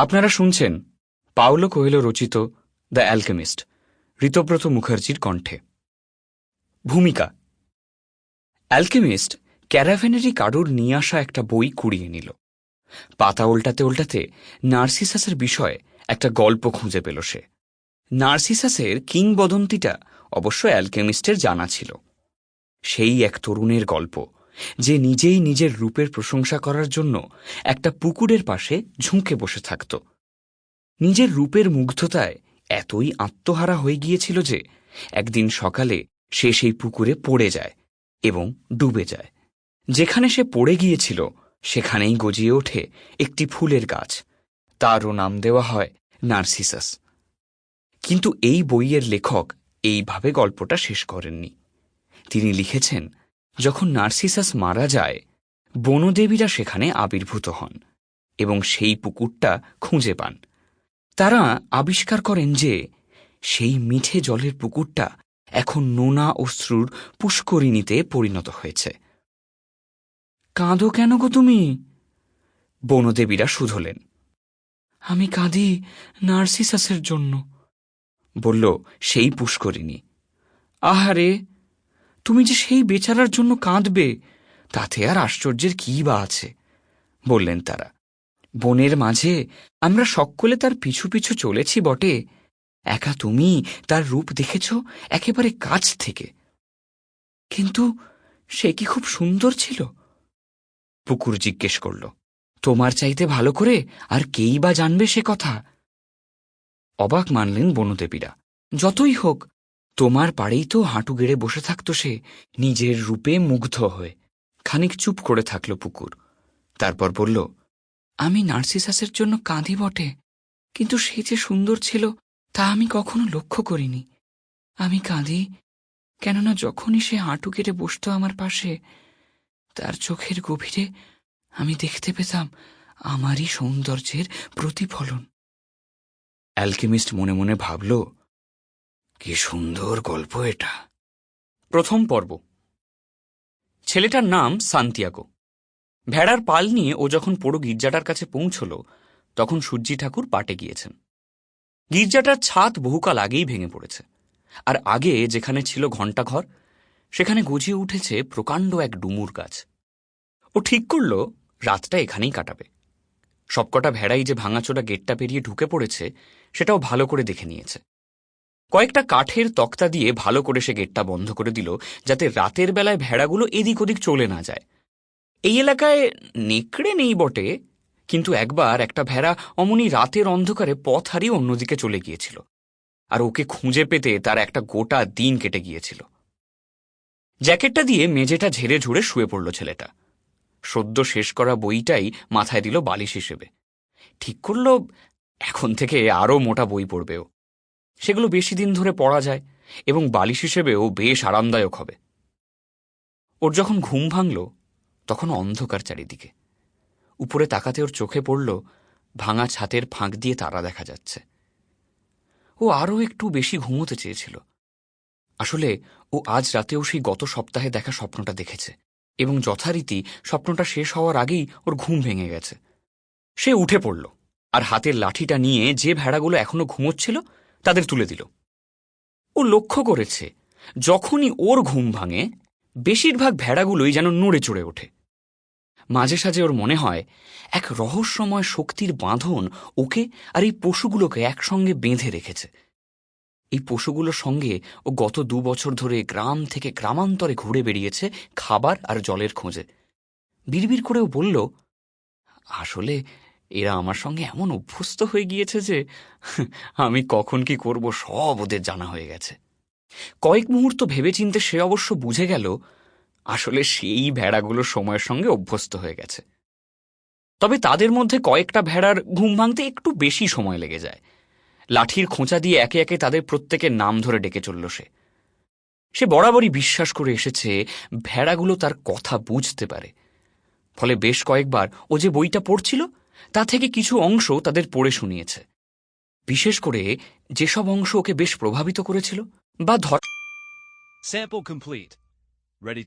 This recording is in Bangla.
আপনারা শুনছেন পাওলো কোয়েলো রচিত দ্য অ্যালকেমিস্ট, ঋতব্রত মুখার্জির কণ্ঠে। ভূমিকা। অ্যালকেমিস্ট ক্যারাভেনেরি কারুর নিয়ে আসা একটা বই কুড়িয়ে নিল। পাতা উল্টাতে উল্টাতে নার্সিসাসের বিষয়ে একটা গল্প খুঁজে পেল সে। নার্সিসাসের কিংবদন্তিটা অবশ্য অ্যালকেমিস্টের জানা ছিল। সেই এক তরুণের গল্প যে নিজেই নিজের রূপের প্রশংসা করার জন্য একটা পুকুরের পাশে ঝুঁকে বসে থাকত। নিজের রূপের মুগ্ধতায় এতই আত্মহারা হয়ে গিয়েছিল যে একদিন সকালে সে সেই পুকুরে পড়ে যায় এবং ডুবে যায়। যেখানে সে পড়ে গিয়েছিল, সেখানেই গজিয়ে ওঠে একটি ফুলের গাছ। তারও নাম দেওয়া হয় নার্সিসাস। কিন্তু এই বইয়ের লেখক এইভাবে গল্পটা শেষ করেননি। তিনি লিখেছেন যখন নার্সিসাস মারা যায়, বনদেবীরা সেখানে আবির্ভূত হন এবং সেই পুকুরটা খুঁজে পান। তারা আবিষ্কার করেন যে সেই মিঠে জলের পুকুরটা এখন নোনা অশ্রুর পুষ্করিণীতে পরিণত হয়েছে। কাঁদো কেন গো তুমি? বনদেবীরা শুধলেন। আমি কাঁদি নার্সিসাসের জন্য। বলল, সেই পুষ্করিণী। আহারে তুমি যে সেই বেচারার জন্য কাঁদবে, তাতে আর আশ্চর্যের কী বা আছে? বললেন তারা। বনের মাঝে আমরা সকলে তার পিছু পিছু চলেছি বটে। একা তুমি তার রূপ দেখেছ একেবারে কাছ থেকে। কিন্তু সে কি খুব সুন্দর ছিল? পুকুর জিজ্ঞেস করল। তোমার চাইতে ভালো করে আর কেই বা জানবে সে কথা? অবাক মানলেন বনদেবীরা। যতই হোক তোমার পাড়েই তো হাঁটু গেড়ে বসে থাকত সে, নিজের রূপে মুগ্ধ হয়ে। খানিক চুপ করে থাকল পুকুর। তারপর বলল, আমি নার্সিসাসের জন্য কাঁদি বটে, কিন্তু সে যে সুন্দর ছিল, তা আমি কখনো লক্ষ্য করিনি। আমি কাঁদি, কেননা যখনই সে হাঁটু কেটে বসত আমার পাশে, তার চোখের গভীরে আমি দেখতে পেতাম আমারই সৌন্দর্যের প্রতিফলন। অ্যালকেমিস্ট মনে মনে ভাবল কি সুন্দর গল্প এটা। প্রথম পর্ব। ছেলেটার নাম সান্তিয়াগো। ভেড়ার পাল নিয়ে ও যখন পোড়ো গির্জাটার কাছে পৌঁছল, তখন সূর্যি ঠাকুর পাটে গিয়েছেন। গির্জাটার ছাদ বহুকাল আগেই ভেঙে পড়েছে। আর আগে যেখানে ছিল ঘণ্টাঘর, সেখানে গজিয়ে উঠেছে প্রকাণ্ড এক ডুমুর গাছ। ও ঠিক করল, রাতটা এখানেই কাটাবে। সবকটা ভেড়াই যে ভাঙাচোরা গেটটা পেরিয়ে ঢুকে পড়েছে, সেটাও ভালো করে দেখে নিয়েছে। কয়েকটা কাঠের তক্তা দিয়ে ভালো করে সে গেটটা বন্ধ করে দিল, যাতে রাতের বেলায় ভেড়াগুলো এদিক ওদিক চলে না যায়। এই এলাকায় নেকড়ে নেই বটে, কিন্তু একবার একটা ভেড়া অমনি রাতের অন্ধকারে পথ হারিয়ে অন্যদিকে চলে গিয়েছিল, আর ওকে খুঁজে পেতে তার একটা গোটা দিন কেটে গিয়েছিল। জ্যাকেটটা দিয়ে মেঝেটা ঝেড়ে ঝুড়ে শুয়ে পড়ল ছেলেটা। সদ্য শেষ করা বইটাই মাথায় দিল বালিশ হিসেবে। ঠিক করল, এখন থেকে আরও মোটা বই পড়বেও সেগুলো বেশি দিন ধরে পড়া যায় এবং বালিশ হিসেবেও বেশ আরামদায়ক হবে। ওর যখন ঘুম ভাঙল, তখন অন্ধকার চারিদিকে। উপরে তাকাতে ওর চোখে পড়ল ভাঙা ছাতের ফাঁক দিয়ে তারা দেখা যাচ্ছে। ও আরও একটু বেশি ঘুমোতে চেয়েছিল। আসলে ও আজ রাতেও সেই গত সপ্তাহে দেখা স্বপ্নটা দেখেছে এবং যথারীতি স্বপ্নটা শেষ হওয়ার আগেই ওর ঘুম ভেঙে গেছে। সে উঠে পড়ল আর হাতের লাঠিটা নিয়ে যে ভেড়াগুলো এখনও ঘুমোচ্ছিল তাদের তুলে দিল। ও লক্ষ্য করেছে, যখনই ওর ঘুম ভাঙে, বেশিরভাগ ভেড়াগুলোই যেন নড়ে চড়ে ওঠে। মাঝে সাঝে ওর মনে হয়, এক রহস্যময় শক্তির বাঁধন ওকে আর এই পশুগুলোকে একসঙ্গে বেঁধে রেখেছে। এই পশুগুলোর সঙ্গে ও গত দু বছর ধরে গ্রাম থেকে গ্রামান্তরে ঘুরে বেরিয়েছে খাবার আর জলের খোঁজে। বিড়বিড় করেও বলল, আসলে এরা আমার সঙ্গে এমন অভ্যস্ত হয়ে গিয়েছে যে আমি কখন কি করব সব ওদের জানা হয়ে গেছে। কয়েক মুহূর্ত ভেবেচিন্তে সে অবশ্য বুঝে গেল, আসলে সেই ভেড়াগুলো সময়ের সঙ্গে অভ্যস্ত হয়ে গেছে। তবে তাদের মধ্যে কয়েকটা ভেড়ার ঘুম ভাঙতে একটু বেশি সময় লেগে যায়। লাঠির খোঁচা দিয়ে একে একে তাদের প্রত্যেকের নাম ধরে ডেকে চলল সে। সে বরাবরই বিশ্বাস করে এসেছে ভেড়াগুলো তার কথা বুঝতে পারে। ফলে বেশ কয়েকবার ও যে বইটা পড়ছিল তা থেকে কিছু অংশ তাদের পড়ে শুনিয়েছে বিশেষ করে যেসব অংশ ওকে বেশ প্রভাবিত করেছিল বা ধর Sample complete. Ready?